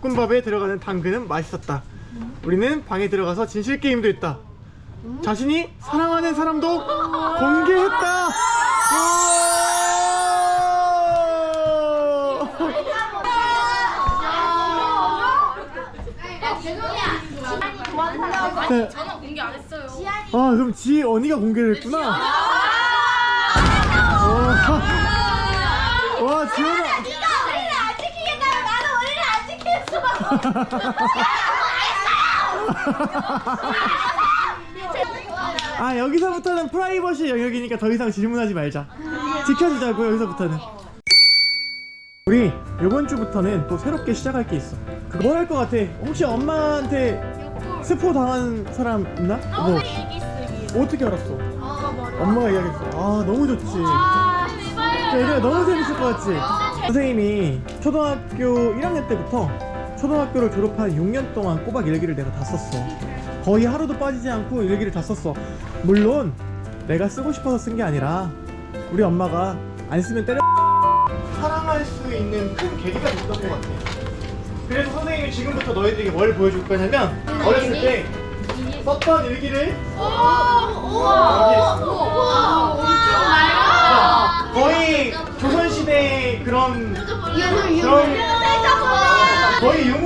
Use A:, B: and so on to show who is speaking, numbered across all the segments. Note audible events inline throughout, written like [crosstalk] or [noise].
A: 볶음밥에 들어가는 당근은 맛있었다. 우리는 방에 들어가서 진실 게임도 했다. 자신이 사랑하는 사람도 공개했다. 우와! 네.
B: 저는 공개 안 했어요.
A: 아 그럼 지 언니가 공개를 했구나. 와, 와 지연아.
C: 네가 우리를 안 지키겠다면 나는 우리를 안 지키겠어.
A: 아 여기서부터는 프라이버시 영역이니까 더 이상 질문하지 말자. 지켜주자고 여기서부터는. 우리 이번 주부터는 또 새롭게 시작할 게 있어. 그거 뭘할 것 같아? 혹시 엄마한테 스포 당한 사람 있나? 뭐 어떻게 알았어? 엄마가 이야기했어. 아 너무 좋지. 얘들아 너무 재밌을 것 같지? 선생님이 초등학교 1학년 때부터 초등학교를 졸업한 6년 동안 꼬박 일기를 내가 다 썼어. 거의 하루도 빠지지 않고 일기를 다 썼어. 물론 내가 쓰고 싶어서 쓴 게 아니라 우리 엄마가 안 쓰면 때려 사랑할 수 있는 큰 계기가 됐던 것 같아. 그래서 선생님이 지금부터 너희들에게 뭘 보여줄 거냐면 어렸을 때 썼던 일기를 자,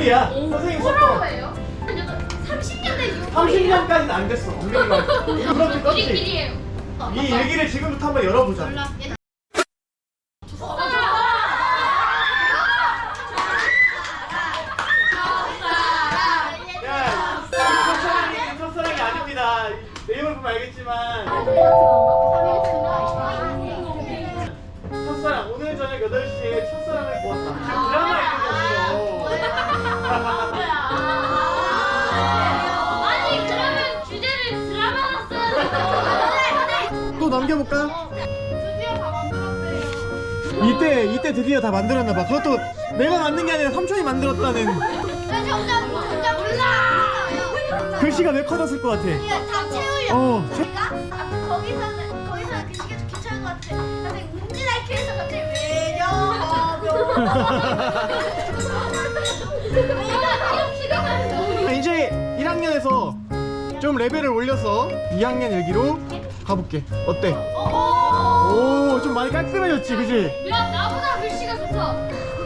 A: 거의 유물이야. 선생님 썼던
C: 30년대
A: 30년까지는 안 됐어. 엄밀히 말해. 그렇게 떴지.
B: 우리끼리예요.
A: 이 일기를 지금부터 한번 열어보자. 야, 넘겨볼까요?
B: 드디어 다 만들었어요.
A: 이때 이때 드디어 다 만들었나 봐. 그것도 내가 만든 게 아니라 삼촌이 만들었다는
C: 점점 점점 올라.
A: 글씨가 왜 커졌을 것 같아?
C: 다 채우려.
A: 어, 채-
C: 거기서는 거기서는 그 시계 좀 괜찮은 것 같아. 근데 운진할 키에서 갑자기 외려.
A: 이제 1학년에서 좀 레벨을 올려서 2학년 일기로 가볼게. 어때? 오, 좀 많이 깔끔해졌지, 그지?
B: 야 나보다 글씨가 좋다.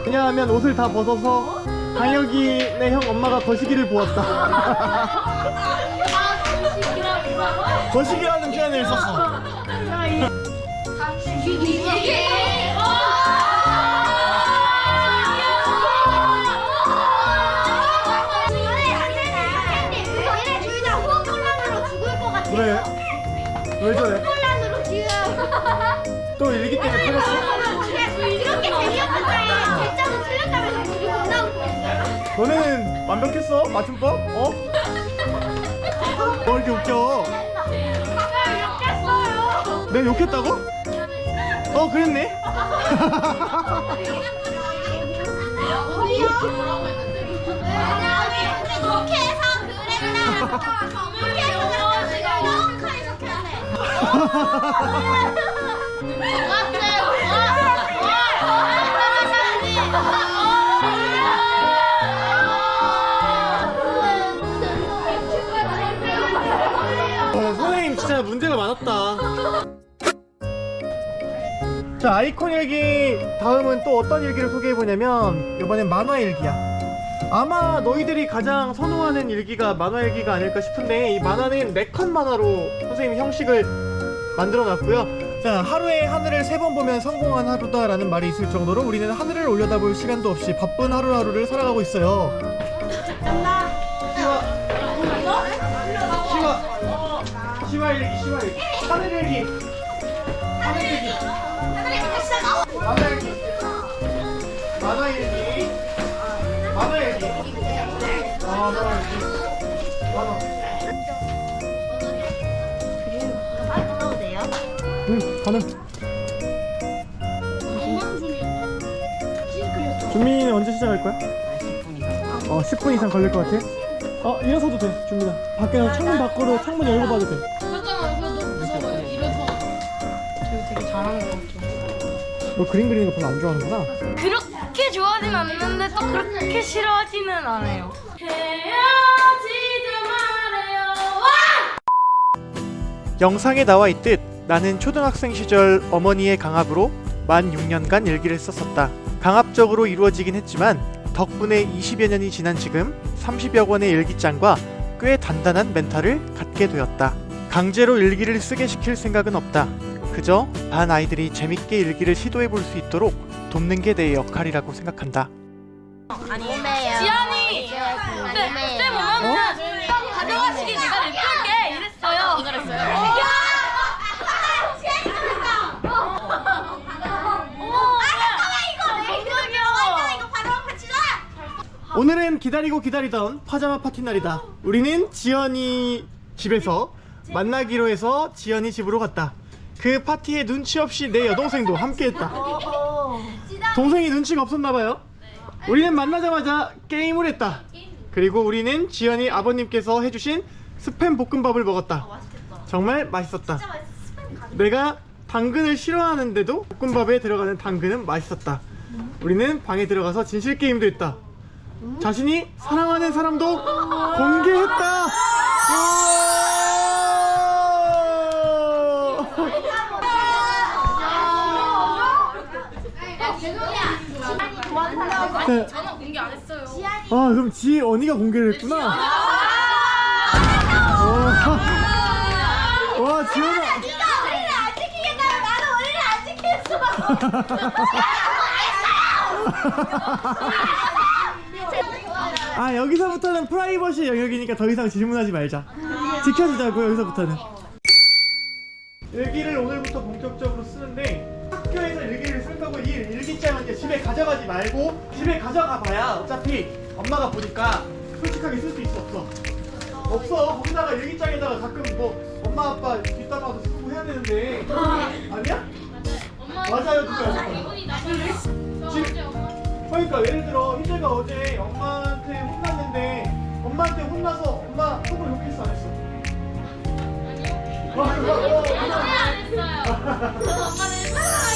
A: 왜냐하면 옷을 다 벗어서 강혁이네 형 엄마가 거시기를 보았다.
B: 아 글씨라고.
A: 거시기라는 표현을 썼어.
B: 이게.
A: 그래? 왜 저래?
C: 혼란으로 지금. [laughs]
A: 또 일기 때문에 터졌어?
C: 이렇게 재미없었어요. 진짜로 틀렸다면서 나올 뻔했어요.
A: 너네는 완벽했어? 맞춤법? 어? 뭐 이렇게 웃겨?
C: 욕했어요.
A: 내가 욕했다고? 어 그랬네?
C: 우리요? 그렇게 해서 그랬다. 그렇게
A: 어, 선생님 진짜 문제가 많았다. 자 아이콘 일기 다음은 또 어떤 일기를 소개해 보냐면 이번엔 만화 일기야. 아마 너희들이 가장 선호하는 일기가 만화 일기가 아닐까 싶은데 이 만화는 네컷 만화로 선생님이 형식을 만들어 놨고요. 자 하루에 하늘을 세 번 보면 성공한 하루다라는 말이 있을 정도로 우리는 하늘을 올려다볼 시간도 없이 바쁜 하루하루를 살아가고 있어요. 시와 시와 일기 시와 일기 하늘 일기 하늘 일기 응 가능 준민이는 언제 시작할 거야? 10분 이상 어 10분 이상 걸릴 것 같아? 어 일어서도 돼 준민아 밖에 서 창문 밖으로 창문 열고 봐도 돼
B: 잠깐만 저 되게 잘하는 거.
A: 너 그림 그리는 거 별로 안 좋아하는구나
B: 그렇
D: 그렇게 좋아하진 않는데 또 그렇게 싫어하지는 않아요. 헤어지지 말아요.
A: 영상에 나와 있듯 나는 초등학생 시절 어머니의 강압으로 만 6년간 일기를 썼었다. 강압적으로 이루어지긴 했지만 덕분에 20여 년이 지난 지금 30여 권의 일기장과 꽤 단단한 멘탈을 갖게 되었다. 강제로 일기를 쓰게 시킬 생각은 없다. 그저 반 아이들이 재밌게 일기를 시도해 볼 수 있도록 돕는 게 내 역할이라고 생각한다.
D: 지안이 그때 그때 보면 가져가시기 내가 냅둘게 이랬어요. 그랬어요.
A: 오늘은 기다리고 기다리던 파자마 파티 날이다. 우리는 지연이 집에서 만나기로 해서 지연이 집으로 갔다. 그 파티에 눈치 없이 내 여동생도 함께했다. 동생이 눈치가 없었나 봐요. 우리는 만나자마자 게임을 했다. 그리고 우리는 지연이 아버님께서 해주신 스팸 볶음밥을 먹었다. 정말 맛있었다. 내가 당근을 싫어하는데도 볶음밥에 들어가는 당근은 맛있었다. 우리는 방에 들어가서 진실 게임도 했다. 자신이 사랑하는 사람도 공개했다. 네.
B: 저는 공개 안 했어요.
A: 아 그럼 지 언니가 공개를 했구나. 와, 와 지연아.
C: 우리를 안 지키겠다면 나는 우리를 안 지키겠어. [laughs]
A: 아 여기서부터는 프라이버시 영역이니까 더 이상 질문하지 말자. 지켜주자고요 여기서부터는. 일기를 오늘부터 본격적으로 쓰는데 학교에서 일기를 쓸 거고 이 일기장은 이제 집에 가져가지 말고 집에 가져가 봐야 어차피 엄마가 보니까 솔직하게 쓸 수 있어 없어? 없어 거기다가 일기장에다가 가끔 뭐 엄마 아빠 뒷담화도 쓰고 해야 되는데 아니야? 맞아요 누구야
B: 기분이. 저
A: 지금-
B: 어제 엄마
A: 그러니까 예를 들어 희재가 어제 엄마 한테 혼났는데 엄마한테 혼나서 엄마 속으로 욕했어 안 했어?
B: 어제 안 했어요. 저 엄마를 사랑하게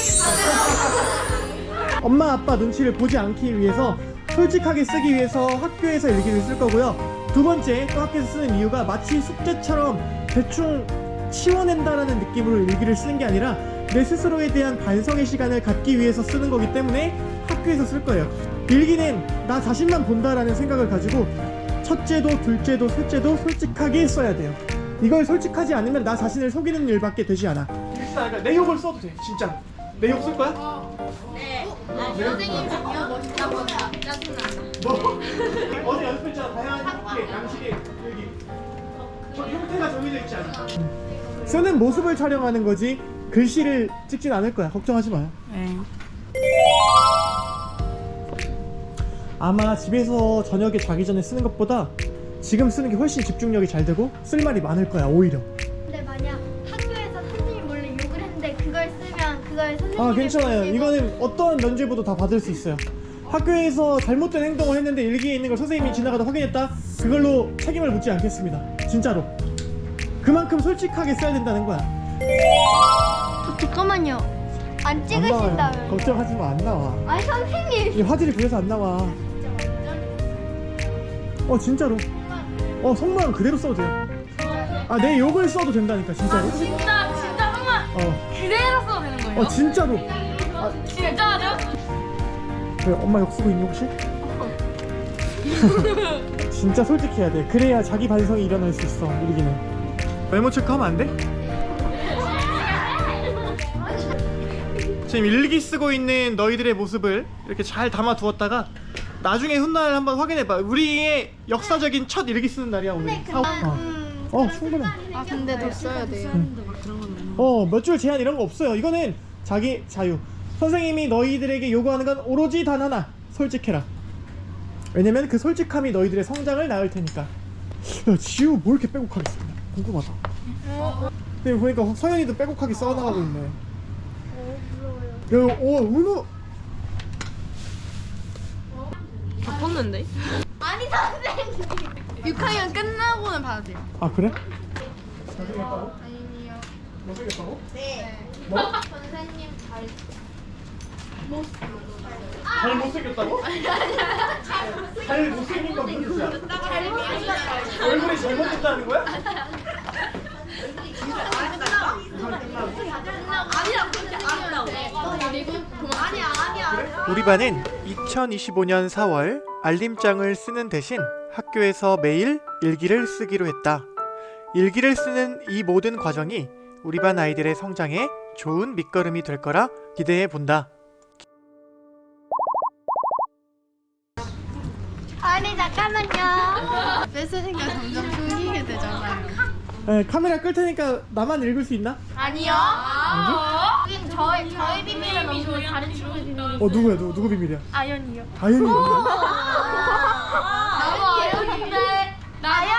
A: 엄마 아빠 눈치를 보지 않기 위해서 솔직하게 쓰기 위해서 학교에서 일기를 쓸 거고요. 두 번째 또 학교에서 쓰는 이유가 마치 숙제처럼 대충 치워낸다라는 느낌으로 일기를 쓰는 게 아니라 내 스스로에 대한 반성의 시간을 갖기 위해서 쓰는 거기 때문에 학교에서 쓸 거예요. 일기는 나 자신만 본다라는 생각을 가지고 첫째도 둘째도 셋째도 솔직하게 써야 돼요. 이걸 솔직하지 않으면 나 자신을 속이는 일밖에 되지 않아. 그러니까 내 욕을 써도 돼, 진짜. 내 욕 쓸 거야?
B: 선생님 진짜 멋있다 보다. 짜증나.
A: 뭐? [laughs] 어제 연습했잖아 다양한 형태, 양식의 여기 저 형태가 정해져 있지 않아 쓰는 모습을 촬영하는 거지 글씨를 찍진 않을 거야 걱정하지 마요
D: 네.
A: 아마 집에서 저녁에 자기 전에 쓰는 것보다 지금 쓰는 게 훨씬 집중력이 잘 되고 쓸 말이 많을 거야 오히려
C: 근데 만약 학교에서 선생님 몰래 욕을 했는데 그걸 쓰면 그걸 선생님이
A: 아 괜찮아요 이거는 어떠한 면죄부도 다 받을 수 있어요 학교에서 잘못된 행동을 했는데 일기에 있는 걸 선생님이 지나가다 확인했다 그걸로 책임을 묻지 않겠습니다 진짜로 그만큼 솔직하게 써야 된다는 거야
C: 잠깐만요. 안
A: 안 나와요.
C: 찍으신다면.
A: 걱정하지 마, 안 나와.
C: 아니 선생님.
A: 이 화질이 그래서 안 나와. 어, 진짜로. 어, 속마음 그대로 써도 돼요. 아, 내 욕을 써도 된다니까, 진짜로.
D: 진짜 진짜 정말
A: 어,
D: 그대로 써도 되는 거예요?
A: 어, 진짜로.
D: 진짜죠?
A: 왜 엄마 욕 쓰고 있니, 혹시? [laughs] 진짜 솔직해야 돼. 그래야 자기 반성이 일어날 수 있어, 일기는. 메모 체크하면 안 돼? 지금 일기 쓰고 있는 너희들의 모습을 이렇게 잘 담아 두었다가 나중에 훗날 한번 확인해봐. 우리의 역사적인 첫 일기 쓰는 날이야 오늘. 어,
C: 음,
A: 어 충분해.
B: 아 근데 더 써야 돼요.
A: 어, 몇 줄 제한 이런 거 없어요. 이거는 자기 자유. 선생님이 너희들에게 요구하는 건 오로지 단 하나. 솔직해라. 왜냐면 그 솔직함이 너희들의 성장을 낳을 테니까. 야, 지우 뭐 이렇게 빼곡하게 쓰냐? 궁금하다. 근데 보니까 서연이도 빼곡하게 써나가고 있네. 야, 오, 은우.
D: 바꿨는데?
C: 아니 선생님.
B: 6학년 끝나고는 봐도 돼요.
A: 아, 그래? 잘생겼다고?
B: 아니요.
A: 못생겼다고?
C: 네.
A: 뭐?
B: 선생님 잘.
A: 잘 못생겼다고? 잘 못생긴 건 무슨 뜻이야? 얼굴이 잘못됐다는 거야? 우리 반은 2025년 4월 알림장을 쓰는 대신 학교에서 매일 일기를 쓰기로 했다. 일기를 쓰는 이 모든 과정이 우리 반 아이들의 성장에 좋은 밑거름이 될 거라 기대해 본다.
C: 아니 잠깐만요.
B: 뺏으니까 점점 숨기게 되잖아요.
A: 네, 카메라 끌 테니까 나만 읽을 수 있나?
C: 아니요. 여긴 저희 저희 비밀은 없고 다른 친구들 비밀.
A: 어 누구야 누구 누구 비밀이야?
D: 아연이요.
A: 다현이.
C: 나도 아연인데 나연